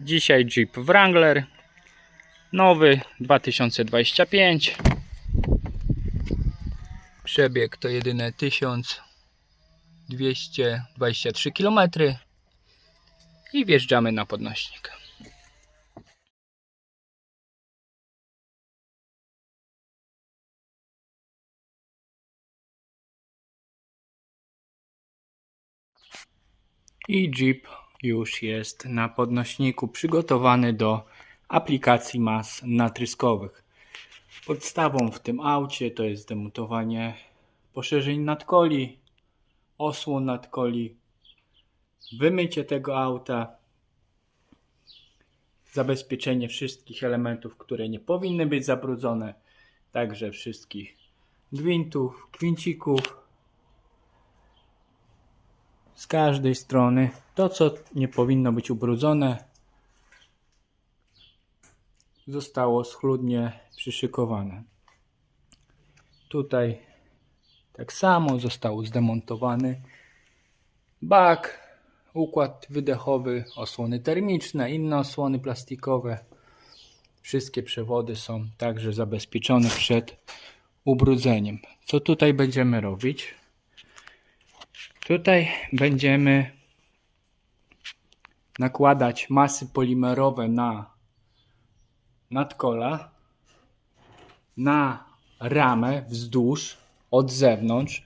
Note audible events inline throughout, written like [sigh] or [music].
Dzisiaj Jeep Wrangler nowy 2025 przebieg to jedyne 1223 km i wjeżdżamy na podnośnik. I Jeep już jest na podnośniku przygotowany do aplikacji mas natryskowych. Podstawą w tym aucie to jest demontowanie poszerzeń nadkoli, osłon nadkoli, wymycie tego auta, zabezpieczenie wszystkich elementów, które nie powinny być zabrudzone, także wszystkich gwintów, kwincików, z każdej strony. To, co nie powinno być ubrudzone, zostało schludnie przyszykowane. Tutaj tak samo został zdemontowany bak, układ wydechowy, osłony termiczne, inne osłony plastikowe. Wszystkie przewody są także zabezpieczone przed ubrudzeniem. Co tutaj będziemy robić? Tutaj będziemy nakładać masy polimerowe na nadkola, na ramę wzdłuż od zewnątrz,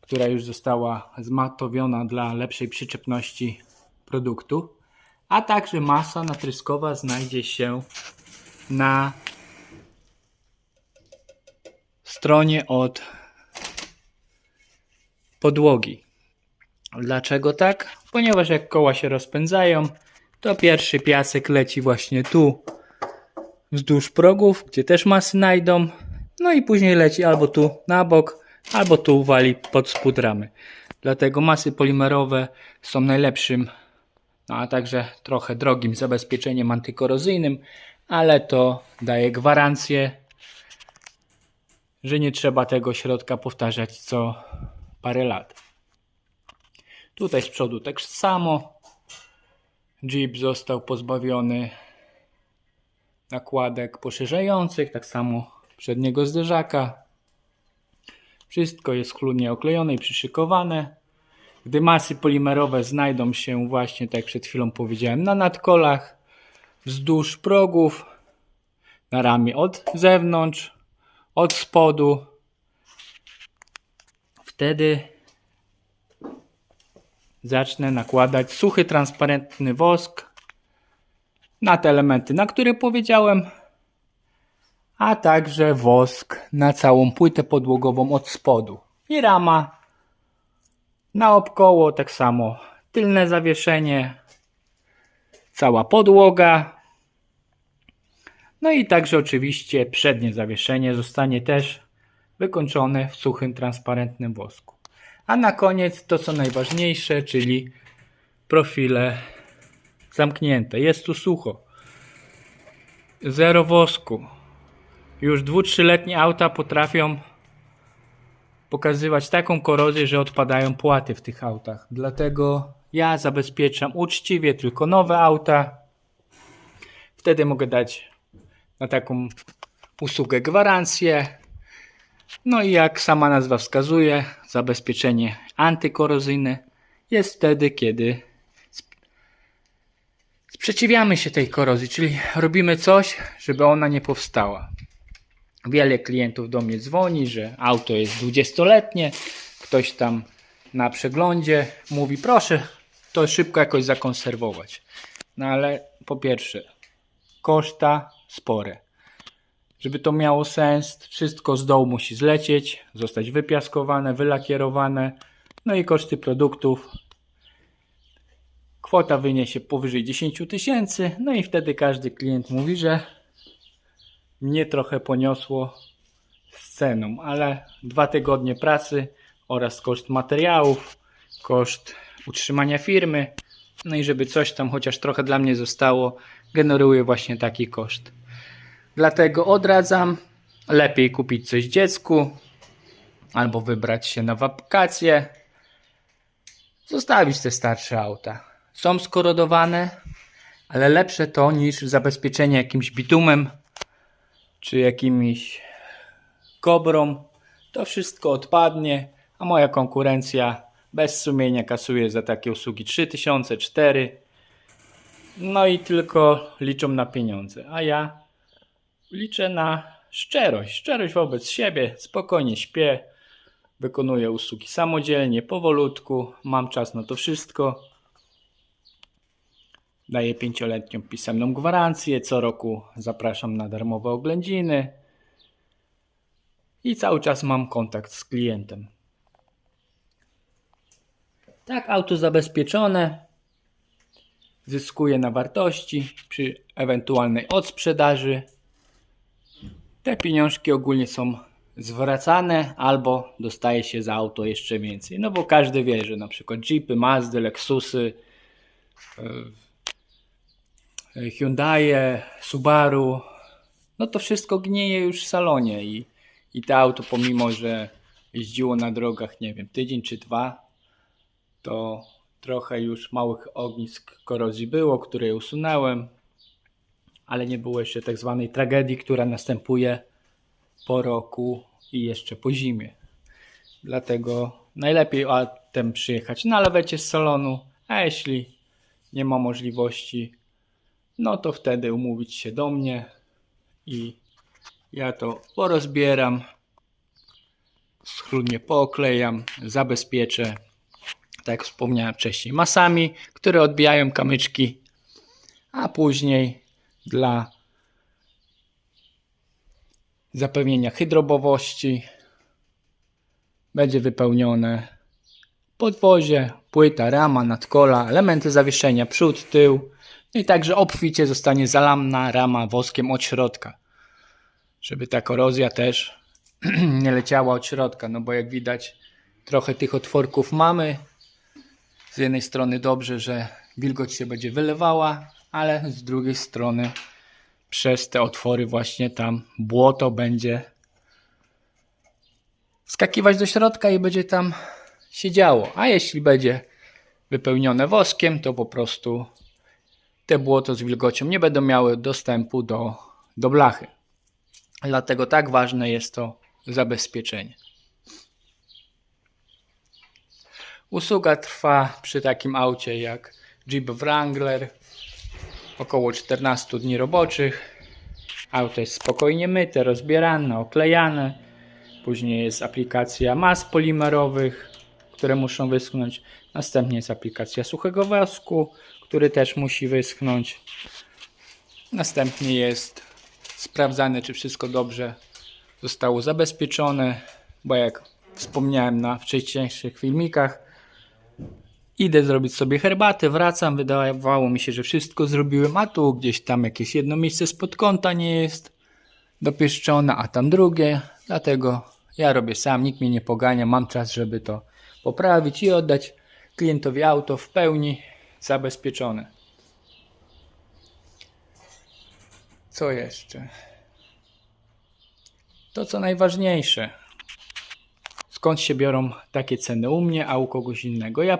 która już została zmatowiona dla lepszej przyczepności produktu, a także masa natryskowa znajdzie się na stronie od podłogi. Dlaczego tak? Ponieważ jak koła się rozpędzają, to pierwszy piasek leci właśnie tu wzdłuż progów, gdzie też masy znajdą. No i później leci albo tu na bok, albo tu wali pod spód ramy. Dlatego masy polimerowe są najlepszym, no a także trochę drogim zabezpieczeniem antykorozyjnym, ale to daje gwarancję, że nie trzeba tego środka powtarzać co parę lat. Tutaj z przodu tak samo. Jeep został pozbawiony nakładek poszerzających, tak samo przedniego zderzaka. Wszystko jest chludnie oklejone i przyszykowane. Gdy masy polimerowe znajdą się właśnie, tak jak przed chwilą powiedziałem, na nadkolach, wzdłuż progów, na ramię od zewnątrz, od spodu, wtedy zacznę nakładać suchy, transparentny wosk na te elementy, na które powiedziałem, a także wosk na całą płytę podłogową od spodu. I rama naokoło, tak samo tylne zawieszenie, cała podłoga. No i także oczywiście przednie zawieszenie zostanie też wykończone w suchym, transparentnym wosku. A na koniec to co najważniejsze, czyli profile zamknięte. Jest tu sucho. Zero wosku. Już 2-3-letnie auta potrafią pokazywać taką korozję, że odpadają płaty w tych autach. Dlatego ja zabezpieczam uczciwie tylko nowe auta. Wtedy mogę dać na taką usługę gwarancję. No i jak sama nazwa wskazuje, zabezpieczenie antykorozyjne jest wtedy, kiedy sp- sprzeciwiamy się tej korozji, czyli robimy coś, żeby ona nie powstała. Wiele klientów do mnie dzwoni, że auto jest 20-letnie, ktoś tam na przeglądzie mówi, proszę to szybko jakoś zakonserwować. No ale po pierwsze, koszta spore. Żeby to miało sens, wszystko z dołu musi zlecieć, zostać wypiaskowane, wylakierowane, no i koszty produktów. Kwota wyniesie powyżej 10 tysięcy, no i wtedy każdy klient mówi, że mnie trochę poniosło z ceną, ale dwa tygodnie pracy oraz koszt materiałów, koszt utrzymania firmy, no i żeby coś tam chociaż trochę dla mnie zostało, generuje właśnie taki koszt. Dlatego odradzam. Lepiej kupić coś dziecku albo wybrać się na wakacje. Zostawić te starsze auta. Są skorodowane, Ale lepsze to niż zabezpieczenie jakimś bitumem czy jakimiś kobrą. To wszystko odpadnie, a moja konkurencja bez sumienia kasuje za takie usługi 3000, 4. No i tylko liczą na pieniądze, a ja liczę na szczerość, szczerość wobec siebie, spokojnie śpię, wykonuję usługi samodzielnie, powolutku, mam czas na to wszystko. Daję pięcioletnią pisemną gwarancję, co roku zapraszam na darmowe oględziny. I cały czas mam kontakt z klientem. Tak, auto zabezpieczone. Zyskuje na wartości przy ewentualnej odsprzedaży. Te pieniążki ogólnie są zwracane albo dostaje się za auto jeszcze więcej. No bo każdy wie, że na przykład Jeepy, Mazdy, Lexusy, e, Hyundai, Subaru, no to wszystko gnieje już w salonie i, i to auto pomimo, że jeździło na drogach, nie wiem, tydzień czy dwa, to trochę już małych ognisk korozji było, które usunąłem, ale nie było jeszcze tak zwanej tragedii, która następuje po roku i jeszcze po zimie. Dlatego najlepiej autem przyjechać na lawecie z salonu, a jeśli nie ma możliwości, no to wtedy umówić się do mnie i ja to porozbieram, schludnie pooklejam, zabezpieczę, tak jak wspomniałem wcześniej, masami, które odbijają kamyczki, a później dla zapewnienia hydrobowości. Będzie wypełnione podwozie, płyta, rama, nadkola, elementy zawieszenia, przód, tył. No i także obficie zostanie zalana rama woskiem od środka, żeby ta korozja też [clears throat] nie leciała od środka, no bo jak widać trochę tych otworków mamy, z jednej strony dobrze, że wilgoć się będzie wylewała, ale z drugiej strony przez te otwory właśnie tam błoto będzie skakiwać do środka i będzie tam siedziało. A jeśli będzie wypełnione woskiem, to po prostu te błoto z wilgocią nie będą miały dostępu do, do blachy. Dlatego tak ważne jest to zabezpieczenie. Usługa trwa przy takim aucie jak Jeep Wrangler około 14 dni roboczych. Auto jest spokojnie myte, rozbierane, oklejane. Później jest aplikacja mas polimerowych, które muszą wyschnąć. Następnie jest aplikacja suchego wosku, który też musi wyschnąć. Następnie jest sprawdzane, czy wszystko dobrze zostało zabezpieczone, bo jak wspomniałem na wcześniejszych filmikach, Idę zrobić sobie herbatę, wracam, wydawało mi się, że wszystko zrobiłem, a tu gdzieś tam jakieś jedno miejsce spod kąta nie jest dopieszczone, a tam drugie, dlatego ja robię sam, nikt mnie nie pogania, mam czas, żeby to poprawić i oddać klientowi auto w pełni zabezpieczone. Co jeszcze? To co najważniejsze. Skąd się biorą takie ceny u mnie, a u kogoś innego? Ja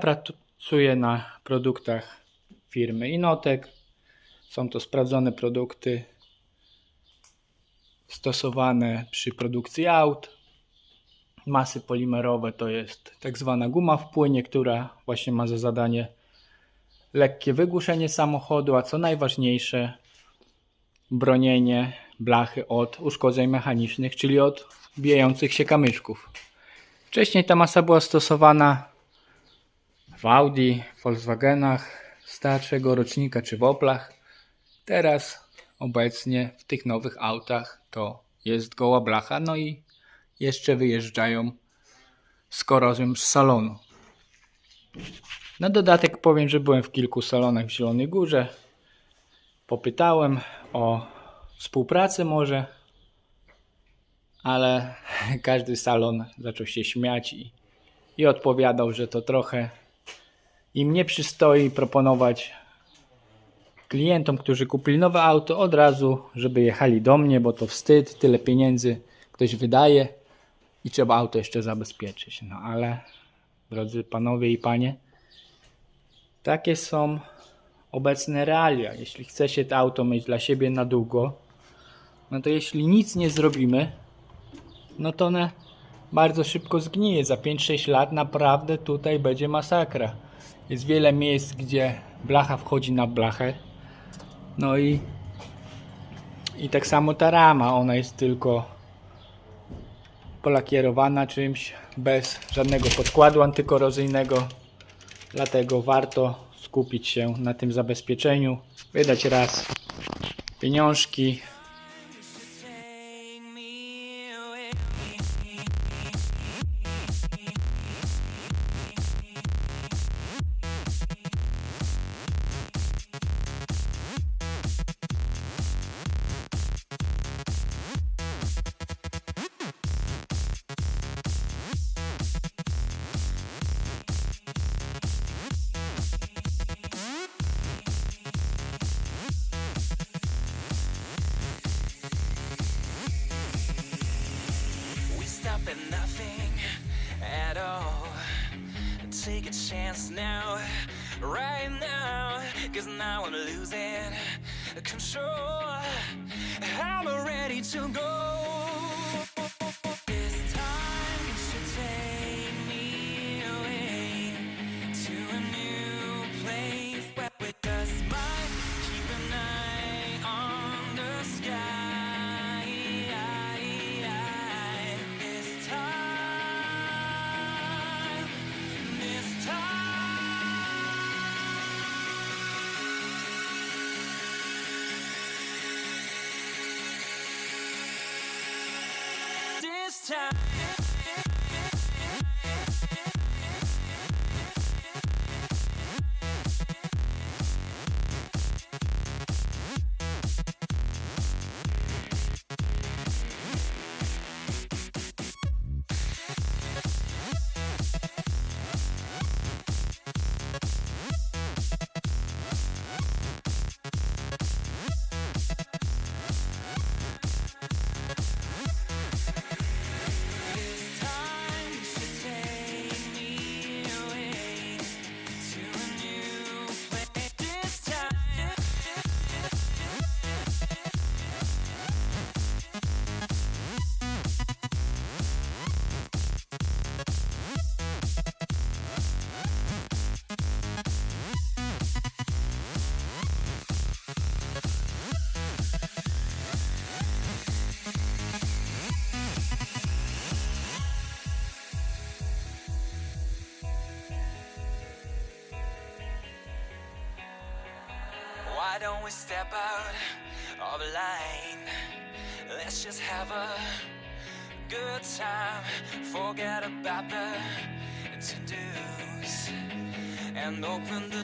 pracuję na produktach firmy Inotek. Są to sprawdzone produkty stosowane przy produkcji aut. Masy polimerowe to jest tak zwana guma w płynie, która właśnie ma za zadanie lekkie wygłuszenie samochodu, a co najważniejsze bronienie blachy od uszkodzeń mechanicznych, czyli od bijających się kamyczków. Wcześniej ta masa była stosowana w Audi, Volkswagenach starszego rocznika czy w Oplach. Teraz obecnie w tych nowych autach to jest goła blacha, no i jeszcze wyjeżdżają z korozją z salonu. Na dodatek powiem, że byłem w kilku salonach w Zielonej Górze. Popytałem o współpracę może, ale [laughs] każdy salon zaczął się śmiać i, i odpowiadał, że to trochę im nie przystoi proponować klientom, którzy kupili nowe auto od razu, żeby jechali do mnie, bo to wstyd, tyle pieniędzy ktoś wydaje i trzeba auto jeszcze zabezpieczyć. No ale drodzy panowie i panie, takie są obecne realia. Jeśli chce się to auto mieć dla siebie na długo, no to jeśli nic nie zrobimy, no to one bardzo szybko zgnije. Za 5-6 lat naprawdę tutaj będzie masakra. Jest wiele miejsc, gdzie blacha wchodzi na blachę. No i, i tak samo ta rama, ona jest tylko polakierowana czymś bez żadnego podkładu antykorozyjnego. Dlatego warto skupić się na tym zabezpieczeniu. Wydać raz pieniążki, Take a chance now, right now. Cause now I'm losing control. I'm ready to go. Time, Why don't we step out of line? Let's just have a good time. Forget about the to do's and open the